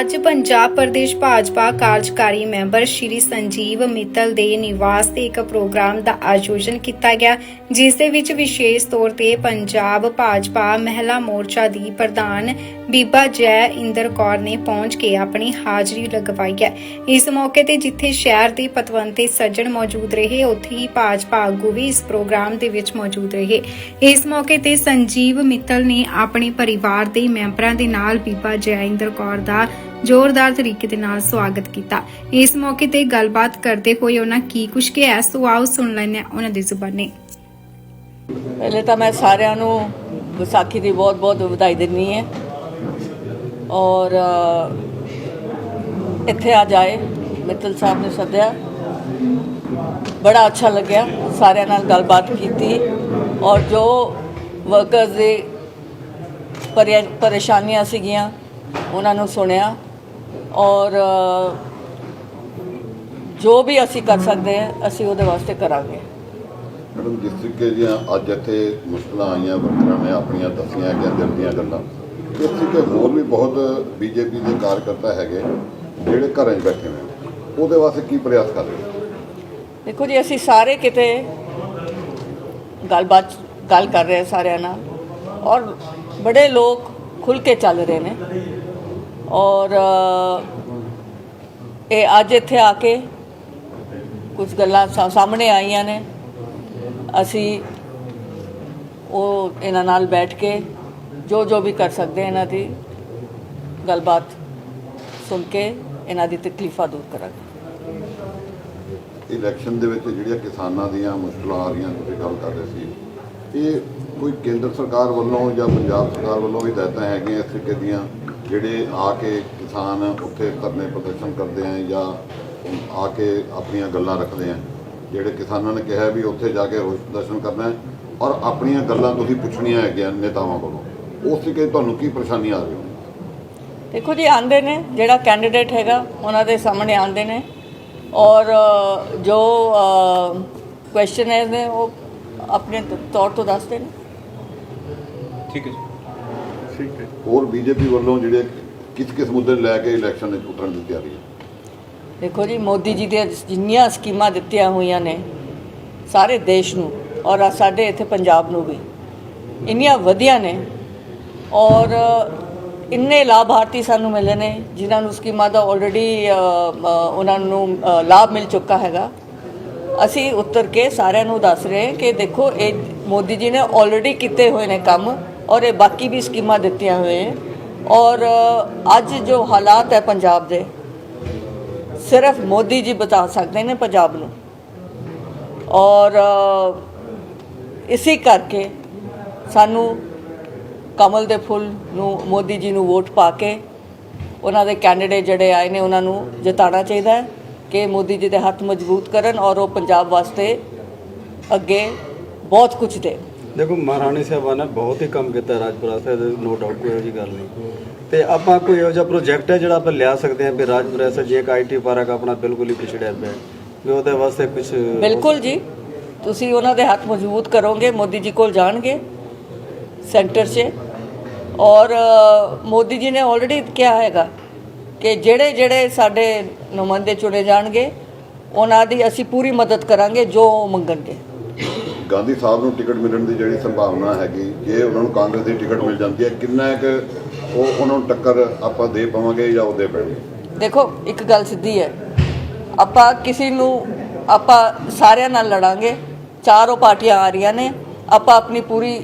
ਅੱਜ ਪੰਜਾਬ ਪ੍ਰਦੇਸ਼ ਭਾਜਪਾ ਕਾਰਜਕਾਰੀ ਮੈਂਬਰ ਸ਼੍ਰੀ ਸੰਜੀਵ ਮਿੱਤਲ ਦੇ ਨਿਵਾਸ ਤੇ ਇੱਕ ਪ੍ਰੋਗਰਾਮ ਦਾ ਆਯੋਜਨ ਕੀਤਾ ਗਿਆ, ਜਿਸ ਦੇ ਵਿੱਚ ਵਿਸ਼ੇਸ਼ ਤੌਰ ਤੇ ਪੰਜਾਬ ਭਾਜਪਾ ਮਹਿਲਾ ਮੋਰਚਾ ਦੀ ਪ੍ਰਧਾਨ ਬੀਬਾ ਜੈ ਇੰਦਰ ਕੌਰ ਨੇ ਪਹੁੰਚ ਕੇ ਆਪਣੀ ਹਾਜ਼ਰੀ ਲਗਵਾਈ ਹੈ। ਇਸ ਮੌਕੇ ਤੇ ਜਿੱਥੇ ਸ਼ਹਿਰ ਦੇ ਪਤਵੰਤੇ ਸੱਜਣ ਮੌਜੂਦ ਰਹੇ, ਉੱਥੇ ਹੀ ਭਾਜਪਾ ਆਗੂ ਵੀ ਇਸ ਪ੍ਰੋਗਰਾਮ ਦੇ ਵਿੱਚ ਮੌਜੂਦ ਰਹੇ। ਇਸ ਮੌਕੇ ਤੇ ਸੰਜੀਵ ਮਿੱਤਲ ਨੇ ਆਪਣੇ ਪਰਿਵਾਰ ਦੇ ਮੈਂਬਰਾਂ ਦੇ ਨਾਲ ਬੀਬਾ ਜੈ ਇੰਦਰ ਕੌਰ ਦਾ ਜ਼ੋਰਦਾਰ ਤਰੀਕੇ ਦੇ ਨਾਲ ਸਵਾਗਤ ਕੀਤਾ। ਇਸ ਮੌਕੇ ਤੇ ਗੱਲਬਾਤ ਕਰਦੇ ਹੋਏ ਉਹਨਾਂ ਕੀ ਕੁਝ ਕਿਹਾ, ਸੋ ਆਓ ਸੁਣ ਲੈਂਦੇ ਉਹਨਾਂ ਦੀ ਜ਼ੁਬਾਨੀ। ਪਹਿਲੇ ਤਾਂ ਮੈਂ ਸਾਰਿਆਂ ਨੂੰ ਵਿਸਾਖੀ ਦੀ ਬਹੁਤ-ਬਹੁਤ ਵਧਾਈ ਦਿੰਨੀ ਹੈ ਔਰ ਇੱਥੇ ਆ ਜਾਏ, ਮਿੱਤਲ ਸਾਹਿਬ ਨੇ ਸੱਦਿਆ। ਬੜਾ ਅੱਛਾ ਲੱਗਿਆ ਸਾਰਿਆਂ ਨਾਲ ਗੱਲਬਾਤ ਕੀਤੀ ਔਰ ਜੋ ਵਰਕਰਸ ਦੇ ਪਰੇ- ਪਰੇਸ਼ਾਨੀਆਂ ਸੀਗੀਆਂ, ਉਹਨਾਂ ਨੂੰ ਸੁਣਿਆ। ਔਰ ਜੋ ਵੀ ਅਸੀਂ ਕਰ ਸਕਦੇ ਹਾਂ ਅਸੀਂ ਉਹਦੇ ਵਾਸਤੇ ਕਰਾਂਗੇ। ਮੈਡਮ ਜਿਸ ਤਰੀਕੇ ਦੀਆਂ ਅੱਜ ਇੱਥੇ ਮੁਸ਼ਕਲਾਂ ਆਈਆਂ ਵਰਕਰਾਂ ਨੇ ਆਪਣੀਆਂ ਦੱਸੀਆਂ ਗਿਆ ਦਿਲ ਦੀਆਂ ਗੱਲਾਂ ਇਸ ਤਰੀਕੇ ਹੋਰ ਵੀ ਬਹੁਤ ਬੀਜੇਪੀ ਦੇ ਕਾਰਜਕਰਤਾ ਹੈਗੇ ਜਿਹੜੇ ਘਰਾਂ 'ਚ ਬੈਠੇ ਨੇ ਉਹਦੇ ਵਾਸਤੇ ਕੀ ਪ੍ਰਯਾਸ ਕਰ ਰਹੇ ਹੋ? ਦੇਖੋ ਜੀ ਅਸੀਂ ਸਾਰੇ ਕਿਤੇ ਗੱਲਬਾਤ ਗੱਲ ਕਰ ਰਹੇ ਹਾਂ ਸਾਰਿਆਂ ਨਾਲ ਔਰ ਬੜੇ ਲੋਕ ਖੁੱਲ ਕੇ ਚੱਲ ਰਹੇ ਨੇ। ਔਰ ਇਹ ਅੱਜ ਇੱਥੇ ਆ ਕੇ ਕੁਝ ਗੱਲਾਂ ਸਾ- ਸਾਹਮਣੇ ਆਈਆਂ ਨੇ। ਅਸੀਂ ਉਹ ਇਹਨਾਂ ਨਾਲ ਬੈਠ ਕੇ ਜੋ ਜੋ ਵੀ ਕਰ ਸਕਦੇ ਇਹਨਾਂ ਦੀ ਗੱਲਬਾਤ ਸੁਣ ਕੇ ਇਹਨਾਂ ਦੀ ਤਕਲੀਫਾਂ ਦੂਰ ਕਰਾਂਗੇ। ਇਲੈਕਸ਼ਨ ਦੇ ਵਿੱਚ ਜਿਹੜੀਆਂ ਕਿਸਾਨਾਂ ਦੀਆਂ ਮੁਸ਼ਕਲਾਂ ਆ ਰਹੀਆਂ, ਤੁਸੀਂ ਗੱਲ ਕਰ ਰਹੇ ਸੀ, ਇਹ ਕੋਈ ਕੇਂਦਰ ਸਰਕਾਰ ਵੱਲੋਂ ਜਾਂ ਪੰਜਾਬ ਸਰਕਾਰ ਵੱਲੋਂ ਵੀ ਹਦਾਇਤਾਂ ਹੈਗੀਆਂ ਇਸ ਤਰੀਕੇ ਦੀਆਂ? ਜਿਹੜੇ ਆ ਕੇ ਕਿਸਾਨ ਉੱਥੇ ਧਰਨੇ ਪ੍ਰਦਰਸ਼ਨ ਕਰਦੇ ਆ ਜਾਂ ਆ ਕੇ ਆਪਣੀਆਂ ਗੱਲਾਂ ਰੱਖਦੇ ਆ ਜਿਹੜੇ ਕਿਸਾਨਾਂ ਨੇ ਕਿਹਾ ਵੀ ਉੱਥੇ ਜਾ ਕੇ ਰੋਸ ਪ੍ਰਦਰਸ਼ਨ ਕਰਨਾ ਹੈ ਔਰ ਆਪਣੀਆਂ ਗੱਲਾਂ ਤੁਸੀਂ ਪੁੱਛਣੀਆਂ ਹੈਗੀਆਂ ਨੇਤਾਵਾਂ ਕੋਲੋਂ ਉਸ ਦੀ ਤੁਹਾਨੂੰ ਕੀ ਪਰੇਸ਼ਾਨੀ ਆ ਰਹੀ ਹੈ ਦੇਖੋ ਜੀ ਆਂਦੇ ਨੇ ਜਿਹੜਾ ਕੈਂਡੀਡੇਟ ਹੈਗਾ ਉਹਨਾਂ ਦੇ ਸਾਹਮਣੇ ਆਂਦੇ ਨੇ ਔਰ ਜੋ ਕੁਐਸਚਨ ਹੈ ਨੇ ਉਹ ਆਪਣੇ ਤ- ਤੌਰ ਤੋਂ ਦੱਸਦੇ ਨੇ। ਠੀਕ ਹੈ ਜੀ। ਹੋਰ ਬੀਜੇਪੀ ਵੱਲੋਂ ਜਿਹੜੇ ਕਿਸ ਕਿਸ ਮੁੱਦੇ ਲੈ ਕੇ ਇਲੈਕਸ਼ਨ ਵਿੱਚ ਉਤਰਨ ਦੀ ਤਿਆਰੀ ਹੈ? ਦੇਖੋ ਜੀ, ਮੋਦੀ ਜੀ ਦੀਆਂ ਜਿੰਨੀਆਂ ਸਕੀਮਾਂ ਦਿੱਤੀਆਂ ਹੋਈਆਂ ਨੇ ਸਾਰੇ ਦੇਸ਼ ਨੂੰ ਔਰ ਸਾਡੇ ਇੱਥੇ ਪੰਜਾਬ ਨੂੰ ਵੀ, ਇੰਨੀਆਂ ਵਧੀਆ ਨੇ ਔਰ ਇੰਨੇ ਲਾਭਾਰਥੀ ਸਾਨੂੰ ਮਿਲੇ ਨੇ ਜਿਨ੍ਹਾਂ ਨੂੰ ਸਕੀਮਾਂ ਦਾ ਆਲਰੇਡੀ ਉਹਨਾਂ ਨੂੰ ਲਾਭ ਮਿਲ ਚੁੱਕਾ ਹੈਗਾ। ਅਸੀਂ ਉੱਤਰ ਕੇ ਸਾਰਿਆਂ ਨੂੰ ਦੱਸ ਰਹੇ ਕਿ ਦੇਖੋ, ਇਹ ਮੋਦੀ ਜੀ ਨੇ ਆਲਰੇਡੀ ਕੀਤੇ ਹੋਏ ਨੇ ਕੰਮ। ਔਰ ਇਹ ਬਾਕੀ ਵੀ ਸਕੀਮਾਂ ਦਿੱਤੀਆਂ ਹੋਏ ਹੈ ਔਰ ਅੱਜ ਜੋ ਹਾਲਾਤ ਹੈ ਪੰਜਾਬ ਦੇ ਸਿਰਫ ਮੋਦੀ ਜੀ ਬਤਾ ਸਕਦੇ ਨੇ ਪੰਜਾਬ ਨੂੰ। ਔਰ ਅ, ਇਸੇ ਕਰਕੇ ਸਾਨੂੰ ਕਮਲ ਦੇ ਫੁੱਲ ਨੂੰ ਮੋਦੀ ਜੀ ਨੂੰ ਵੋਟ ਪਾ ਕੇ ਉਹਨਾਂ ਦੇ ਕੈਂਡੀਡੇਟ ਜਿਹੜੇ ਆਏ ਨੇ ਉਹਨਾਂ ਨੂੰ ਜਿਤਾਉਣਾ ਚਾਹੀਦਾ ਹੈ ਕਿ ਮੋਦੀ ਜੀ ਦੇ ਹੱਥ ਮਜ਼ਬੂਤ ਕਰਨ ਔਰ ਉਹ ਪੰਜਾਬ ਵਾਸਤੇ ਅੱਗੇ ਬਹੁਤ ਕੁਝ ਦੇ ਦੇਖੋ ਮਹਾਰਾਣੀ ਸਾਹਿਬਾਨ ਨੇ ਬਹੁਤ ਹੀ ਕੰਮ ਕੀਤਾ ਰਾਜਪੁਰਾ ਸਾਹਿਬ ਨੋ ਡਾਊਟ ਕੋਈ ਇਹੋ ਜਿਹੀ ਗੱਲ ਨਹੀਂ। ਤੇ ਆਪਾਂ ਕੋਈ ਇਹੋ ਜਿਹਾ ਪ੍ਰੋਜੈਕਟ ਹੈ ਜਿਹੜਾ ਆਪਾਂ ਲਿਆ ਸਕਦੇ ਹਾਂ ਵੀ ਰਾਜਪੁਰਾ ਸਾਹਿਬ ਜੇ ਇੱਕ ਆਈਟੀ ਪਾਰਕ ਆਪਣਾ ਬਿਲਕੁਲ ਹੀ ਪਿਛੜਿਆ ਪਿਆ ਹੈ, ਵੀ ਉਹਦੇ ਵਾਸਤੇ ਕੁਝ ਬਿਲਕੁਲ ਜੀ। ਤੁਸੀਂ ਉਹਨਾਂ ਦੇ ਹੱਥ ਮਜ਼ਬੂਤ ਕਰੋਗੇ ਮੋਦੀ ਜੀ ਕੋਲ ਜਾਣਗੇ ਸੈਂਟਰ 'ਚ। ਔਰ ਮੋਦੀ ਜੀ ਨੇ ਆਲਰੇਡੀ ਕਿਹਾ ਹੈਗਾ ਕਿ ਜਿਹੜੇ ਜਿਹੜੇ ਸਾਡੇ ਨੁਮਾਇੰਦੇ ਚੁਣੇ ਜਾਣਗੇ ਉਹਨਾਂ ਦੀ ਅਸੀਂ ਪੂਰੀ ਮਦਦ ਕਰਾਂਗੇ ਜੋ ਉਹ ਮੰਗਣਗੇ। ਗਾਂਧੀ ਸਾਹਿਬ ਨੂੰ ਟਿਕਟ ਮਿਲਣ ਦੀ ਜਿਹੜੀ ਸੰਭਾਵਨਾ ਹੈਗੀ ਜੇ ਉਹਨਾਂ ਨੂੰ ਕਾਂਗਰਸ ਦੀ ਟਿਕਟ ਮਿਲ ਜਾਂਦੀ ਹੈ ਕਿੰਨਾ ਕੁ ਉਹ ਉਹਨਾਂ ਨੂੰ ਟੱਕਰ ਆਪਾਂ ਦੇ ਪਾਵਾਂਗੇ ਜਾਂ ਉਹ ਦੇ ਪੈਣਗੇ? ਦੇਖੋ ਇੱਕ ਗੱਲ ਸਿੱਧੀ ਹੈ। ਆਪਾਂ ਕਿਸੇ ਨੂੰ ਆਪਾਂ ਸਾਰਿਆਂ ਨਾਲ ਲੜਾਂਗੇ ਚਾਰੋਂ ਪਾਰਟੀਆਂ ਆ ਰਹੀਆਂ ਨੇ ਆਪਾਂ ਆਪਣੀ ਪੂਰੀ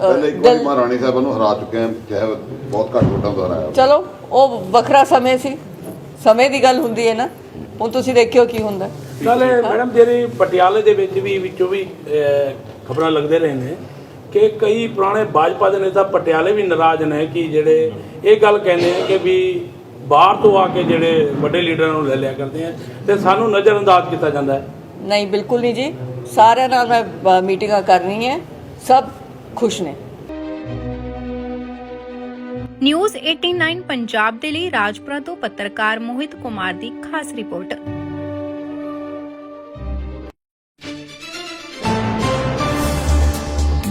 ਪਹਿਲੇ ਇੱਕ ਵਾਰੀ ਮਹਾਰਾਣੀ ਸਾਹਿਬ ਨੂੰ ਹਰਾ ਚੁੱਕੇ ਹਾਂ ਚਾਹੇ ਬਹੁਤ ਘੱਟ ਵੋਟਾਂ ਤੋਂ ਹਰਾਇਆ ਚਲੋ ਉਹ ਵੱਖਰਾ ਸਮੇਂ ਸੀ। ਸਮੇਂ ਦੀ ਗੱਲ ਹੁੰਦੀ ਹੈ ਨਾ। ਹੁਣ ਤੁਸੀਂ ਦੇਖਿਓ ਕੀ ਹੁੰਦਾ। ਨਾਲੇ ਮੈਡਮ ਜਿਹੜੀ ਪਟਿਆਲੇ ਦੇ ਵਿੱਚ ਵੀ ਵਿੱਚੋਂ ਵੀ ਖਬਰਾਂ ਲੱਗਦੇ ਰਹੇ ਨੇ ਕਿ ਕਈ ਪੁਰਾਣੇ ਭਾਜਪਾ ਦੇ ਨੇਤਾ ਪਟਿਆਲੇ ਵੀ ਨਾਰਾਜ਼ ਨੇ ਕਿ ਜਿਹੜੇ ਇਹ ਗੱਲ ਕਹਿੰਦੇ ਆ ਕਿ ਵੀ ਬਾਹਰ ਤੋਂ ਆ ਕੇ ਜਿਹੜੇ ਵੱਡੇ ਲੀਡਰਾਂ ਨੂੰ ਲੈ ਲਿਆ ਕਰਦੇ ਆ ਤੇ ਸਾਨੂੰ ਨਜ਼ਰਅੰਦਾਜ਼ ਕੀਤਾ ਜਾਂਦਾ ਹੈ। ਨਹੀਂ ਬਿਲਕੁਲ ਨਹੀਂ ਜੀ। ਸਾਰਿਆਂ ਨਾਲ ਮੈਂ ਮੀਟਿੰਗਾਂ ਕਰਨੀ ਹੈ। ਸਭ ਖੁਸ਼ ਨੇ। ਨਿਊਜ਼ 89 ਪੰਜਾਬ ਦੇ ਲਈ ਰਾਜਪੁਰਾ ਤੋਂ ਪੱਤਰਕਾਰ ਮੋਹਿਤ ਕੁਮਾਰ ਦੀ ਖਾਸ ਰਿਪੋਰਟ।